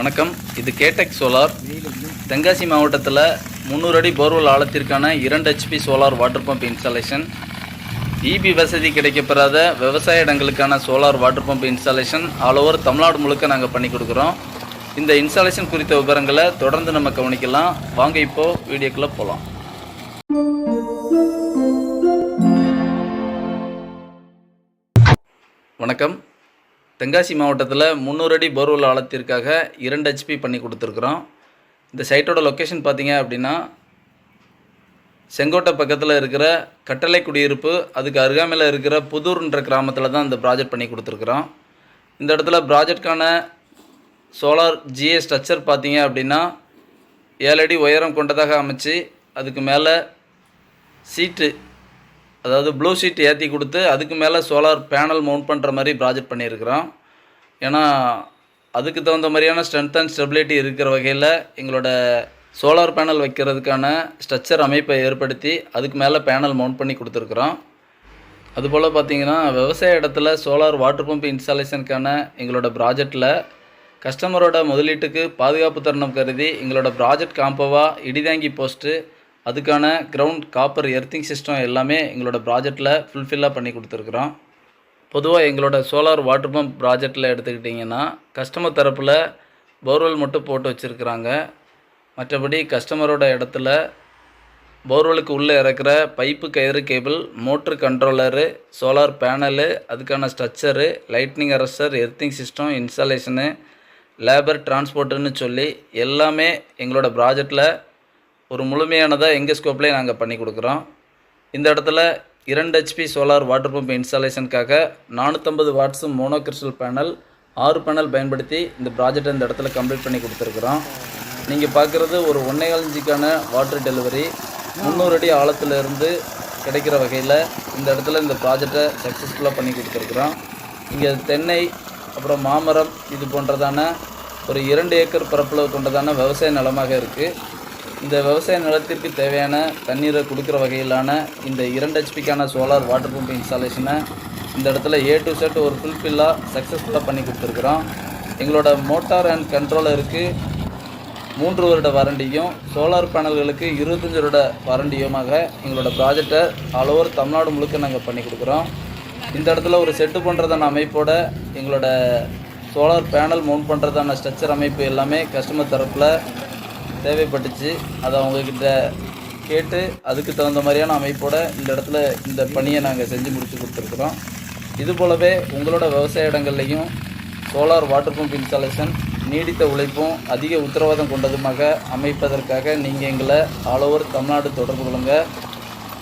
வணக்கம். இது கேடெக் சோலார். தென்காசி மாவட்டத்தில் முந்நூறு அடி போர்வெல் ஆழத்திற்கான இரண்டு HP solar water pump installation EB வசதி கிடைக்கப்பெறாத விவசாய இடங்களுக்கான solar water pump installation all over Tamil Nadu முழுக்க நாங்கள் பண்ணி கொடுக்குறோம். இந்த இன்ஸ்டாலேஷன் குறித்த விவரங்களை தொடர்ந்து நம்ம கவனிக்கலாம். வாங்க இப்போது வீடியோக்குள்ளே போகலாம் வணக்கம். தென்காசி மாவட்டத்தில் முந்நூறு அடி போர்வெல் ஆழத்திற்காக இரண்டு ஹெச்பி பண்ணி கொடுத்துருக்குறோம். இந்த சைட்டோட லொக்கேஷன் பார்த்தீங்க அப்படின்னா செங்கோட்டை பக்கத்தில் இருக்கிற கட்டளை குடியிருப்பு அதுக்கு அருகாமையில் இருக்கிற புதூர்ன்ற கிராமத்தில் தான் இந்த ப்ராஜெக்ட் பண்ணி கொடுத்துருக்குறோம். இந்த இடத்துல ப்ராஜெக்ட்கான சோலார் ஜிஏ ஸ்ட்ரக்சர் பார்த்தீங்க அப்படின்னா ஏழு அடி உயரம் கொண்டதாக அமைச்சு அதுக்கு மேலே சீட்டு அதாவது ப்ளூ ஷீட் ஏற்றி கொடுத்து அதுக்கு மேலே சோலார் பேனல் மவுண்ட் பண்ணுற மாதிரி ப்ராஜெக்ட் பண்ணியிருக்கிறோம். ஏன்னா அதுக்கு தகுந்த மாதிரியான ஸ்ட்ரென்த் அண்ட் ஸ்டெபிலிட்டி இருக்கிற வகையில் எங்களோட சோலார் பேனல் வைக்கிறதுக்கான ஸ்ட்ரக்சர் அமைப்பை ஏற்படுத்தி அதுக்கு மேலே பேனல் மவுண்ட் பண்ணி கொடுத்துருக்குறோம். அதுபோல் பார்த்தீங்கன்னா விவசாய இடத்துல சோலார் வாட்டர் பம்ப் இன்ஸ்டாலேஷனுக்கான எங்களோட ப்ராஜெக்டில் கஸ்டமரோட முதலீட்டுக்கு பாதுகாப்பு தருணம் கருதி எங்களோட ப்ராஜெக்ட் காம்பவாக இடிதாங்கி போஸ்ட்டு அதுக்கான கிரவுண்ட் காப்பர் எர்த்திங் சிஸ்டம் எல்லாமே எங்களோட ப்ராஜெக்டில் ஃபுல்ஃபில்லாக பண்ணி கொடுத்துருக்குறோம். பொதுவாக எங்களோட சோலார் வாட்டர் பம்ப் ப்ராஜெக்டில் எடுத்துக்கிட்டிங்கன்னா கஸ்டமர் தரப்பில் போர்வெல் மட்டும் போட்டு வச்சுருக்குறாங்க. மற்றபடி கஸ்டமரோட இடத்துல போர்வெலுக்கு உள்ளே இறக்குற பைப்பு கயிறு cable motor controller solar panel அதுக்கான structure lightning arrester earthing system installation labour டிரான்ஸ்போர்ட்டுன்னு சொல்லி எல்லாமே எங்களோட ப்ராஜெக்டில் ஒரு முழுமையானதாக எங்கள் ஸ்கோப்லேயே நாங்கள் பண்ணி கொடுக்குறோம். இந்த இடத்துல இரண்டு ஹெச்பி சோலார் வாட்டர் பம்ப் இன்ஸ்டாலேஷனுக்காக நானூற்றம்பது வாட்ஸு மோனோ கிறிஸ்டல் பேனல் ஆறு பேனல் பயன்படுத்தி இந்த ப்ராஜெக்டை இந்த இடத்துல கம்ப்ளீட் பண்ணி கொடுத்துருக்குறோம். நீங்கள் பார்க்குறது ஒரு ஒன்றேகால் இன்ச்சுக்கான வாட்டர் டெலிவரி முந்நூறு அடி ஆழத்துலேருந்து கிடைக்கிற வகையில் இந்த இடத்துல இந்த ப்ராஜெக்டை சக்ஸஸ்ஃபுல்லாக பண்ணி கொடுத்துருக்குறோம். இங்கே தென்னை அப்புறம் மாமரம் இது போன்றதான ஒரு இரண்டு ஏக்கர் பரப்பளவு கொண்டதான விவசாய நிலமாக இருக்குது இந்த விவசாய நிலத்திற்கு தேவையான தண்ணீரை கொடுக்குற வகையிலான இந்த இரண்டு ஹெச்பிக்கான சோலார் வாட்டர் பம்ப் இன்ஸ்டாலேஷனை இந்த இடத்துல ஏ டு செட் ஒரு ஃபுல்ஃபில்லாக சக்ஸஸ்ஃபுல்லாக பண்ணி கொடுத்துருக்குறோம். எங்களோட மோட்டார் அண்ட் கண்ட்ரோலருக்கு மூன்று வருட வாரண்டியும் சோலார் பேனல்களுக்கு இருபத்தஞ்சி வருட வாரண்டியுமாக எங்களோட ப்ராஜெக்டை ஆல் ஓவர் தமிழ்நாடு முழுக்க நாங்கள் பண்ணி கொடுக்குறோம். இந்த இடத்துல ஒரு செட்டு பண்ணுறதான அமைப்போட எங்களோட சோலார் பேனல் மவுண்ட் பண்ணுறதான ஸ்ட்ரக்சர் அமைப்பு எல்லாமே கஸ்டமர் தரப்பில் தேவைப்பட்டுச்சு. அதை அவங்கக்கிட்ட கேட்டு அதுக்கு தகுந்த மாதிரியான அமைப்போட இந்த இடத்துல இந்த பணியை நாங்கள் செஞ்சு முடித்து கொடுத்துருக்குறோம். இது போலவே உங்களோட விவசாய இடங்கள்லையும் சோலார் வாட்டர் பம்ப் இன்ஸ்டாலேஷன் நீடித்த உழைப்பும் அதிக உத்தரவாதம் கொண்டதுமாக அமைப்பதற்காக நீங்கள் எங்களை ஆல் ஓவர் தமிழ்நாடு தொடர்பு கொள்ளுங்க.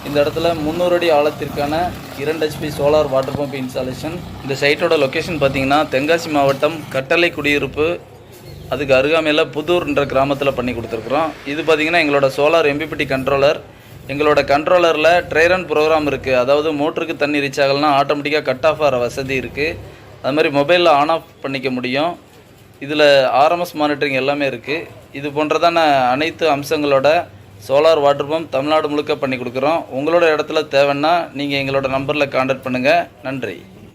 இந்த இடத்துல முந்நூறு அடி ஆழத்திற்கான இரண்டு HP solar water pump installation இந்த சைட்டோட லொக்கேஷன் பார்த்தீங்கன்னா தென்காசி மாவட்டம் கட்டளை குடியிருப்பு அதுக்கு அருகாமையில் புதூர்ன்ற கிராமத்தில் பண்ணி கொடுத்துருக்குறோம். இது பார்த்திங்கன்னா எங்களோட சோலார் எம்பிபிடி கண்ட்ரோலர் எங்களோட கண்ட்ரோலரில் ட்ரைரன் ப்ரோக்ராம் இருக்குது அதாவது மோட்டருக்கு தண்ணி ரீச் ஆகலைன்னா ஆட்டோமேட்டிக்காக கட் ஆஃப் ஆகிற வசதி இருக்குது அது மாதிரி மொபைலில் ஆன் ஆஃப் பண்ணிக்க முடியும். இதில் ஆர்எம்எஸ் மானிட்டரிங் எல்லாமே இருக்குது இது போன்றதான அனைத்து அம்சங்களோட சோலார் வாட்டர் பம்ப் தமிழ்நாடு முழுக்க பண்ணி கொடுக்குறோம். உங்களோட இடத்துல தேவைன்னா நீங்கள் எங்களோட நம்பரில் காண்டாக்ட் பண்ணுங்கள் நன்றி.